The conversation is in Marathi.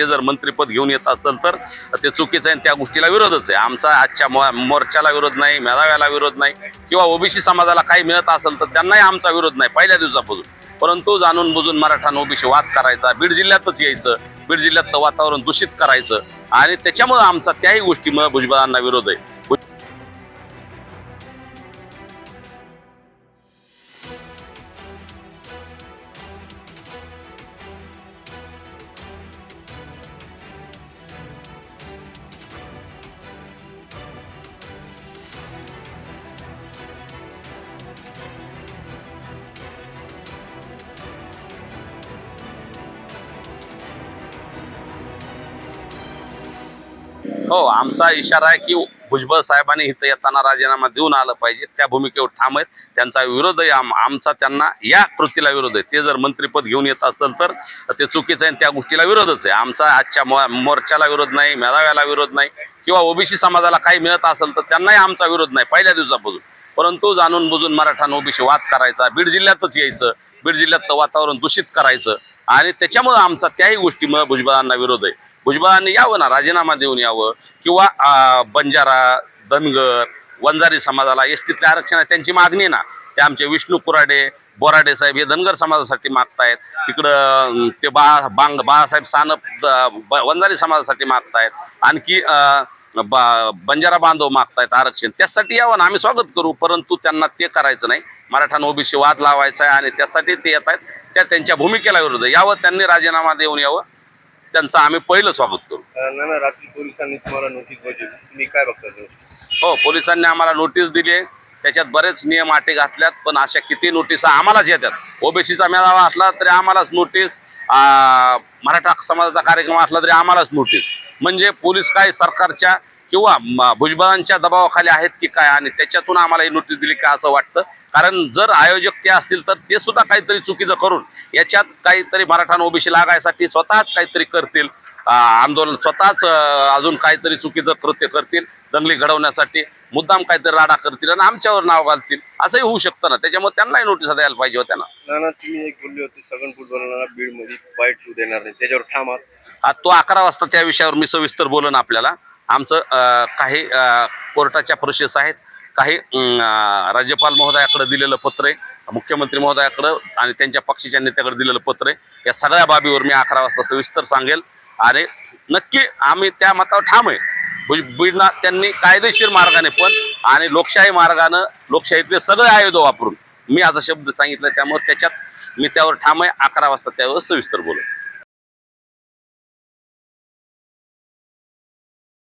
ते जर मंत्रीपद घेऊन येत असेल तर ते चुकीचं आहे आणि त्या गोष्टीला विरोधच आहे. आमचा आजच्या मो- मोर्चाला विरोध नाही मेळाव्याला विरोध नाही किंवा ओबीसी समाजाला काही मिळत असेल तर त्यांनाही आमचा विरोध नाही पहिल्या दिवसापासून. परंतु जाणून बुजून मराठा ओबीसी वाद करायचा बीड जिल्ह्यातच यायचं बीड जिल्ह्यातलं वातावरण दूषित करायचं आणि त्याच्यामुळं आमचा त्याही गोष्टीमुळे भुजबळांना विरोध आहे. हो आमचा इशारा आहे की भुजबळ साहेबांनी इथं येताना राजीनामा देऊन आलं पाहिजे. त्या भूमिकेवर ठाम आहेत. त्यांचा विरोध आहे आम- आमचा त्यांना या कृतीला विरोध आहे. ते जर मंत्रीपद घेऊन येत असेल तर ते चुकीचं आहे आणि त्या गोष्टीला विरोधच आहे. आमचा आजच्या मो- मोर्चाला विरोध नाही मेळाव्याला विरोध नाही किंवा ओबीसी समाजाला काही मिळत असेल तर त्यांनाही आमचा विरोध नाही पहिल्या दिवसापासून. परंतु जाणून बुजून मराठा ओबीसी वाद करायचा बीड जिल्ह्यातच यायचं बीड जिल्ह्यातलं वातावरण दूषित करायचं आणि त्याच्यामुळं आमचा त्याही गोष्टीमुळे भुजबळांना विरोध आहे. भुजबळांनी यावं ना राजीनामा देऊन यावं. किंवा बंजारा धनगर वंजारी समाजाला एस टीतल्या आरक्षण त्यांची मागणी ना ते आमचे विष्णू कुराडे बोराडे साहेब हे धनगर समाजासाठी मागतायत. तिकडं ते बा बांग बाळासाहेब सानप वंजारी समाजासाठी मागतायत. आणखी बा बंजारा बांधव मागतायत आरक्षण. त्यासाठी यावं ना आम्ही स्वागत करू परंतु त्यांना ते करायचं नाही. मराठा ओबीसी वाद लावायचा आहे आणि त्यासाठी ते येत आहेत त्या त्यांच्या भूमिकेला विरोध आहे. यावं त्यांनी राजीनामा देऊन यावं. त्यांचं आम्ही पहिलं स्वागत करू. ना ना रात्री पोलिसांनी तुम्हाला नोटीस बजावली तुम्ही काय बघता ते? हो पोलिसांनी आम्हाला नोटीस दिली आहे. त्याच्यात बरेच नियम अटी घातल्यात पण अशा किती नोटीस आम्हालाच येतात. ओबीसीचा मेळावा असला तरी आम्हालाच नोटीस आ, मराठा समाजाचा कार्यक्रम असला तरी आम्हालाच नोटीस म्हणजे पोलीस काय सरकारच्या किंवा भुजबळांच्या दबावाखाली आहेत की काय? आणि त्याच्यातून आम्हाला ही नोटीस दिली का असं वाटतं? कारण जर आयोजक ते असतील तर ते सुद्धा काहीतरी चुकीचं करून याच्यात काहीतरी मराठा ओबीसी लागायसाठी स्वतःच काहीतरी करतील. आंदोलन स्वतःच अजून काहीतरी चुकीचं कृत्य करतील दंगली घडवण्यासाठी मुद्दाम काहीतरी राडा करतील आणि आमच्यावर नाव घालतील असंही होऊ शकतं ना. त्याच्यामुळे त्यांनाही नोटीस द्यायला पाहिजे होत्या ना. तुम्ही एक बोलले होते सगळं फुटबॉलला बीडमध्ये वाईट देणार नाही. त्याच्यावर ठाम तो अकरा वाजता त्या विषयावर मी सविस्तर बोलन आपल्याला. आमचं काही कोर्टाच्या प्रोसेस आहेत. काही राज्यपाल महोदयाकडे दिलेलं पत्र आहे मुख्यमंत्री महोदयाकडं आणि त्यांच्या पक्षाच्या नेत्याकडे दिलेलं पत्र आहे. या सगळ्या बाबीवर मी अकरा वाजता सविस्तर सांगेल. आणि नक्की आम्ही त्या मतावर ठाम आहे. भुज त्यांनी कायदेशीर मार्गाने पण आणि लोकशाही मार्गानं लोकशाहीतले सगळे आयुध वापरून मी आज शब्द सांगितलं त्यामुळे त्याच्यात मी त्यावर ठाम आहे. अकरा वाजता त्यावर सविस्तर बोलत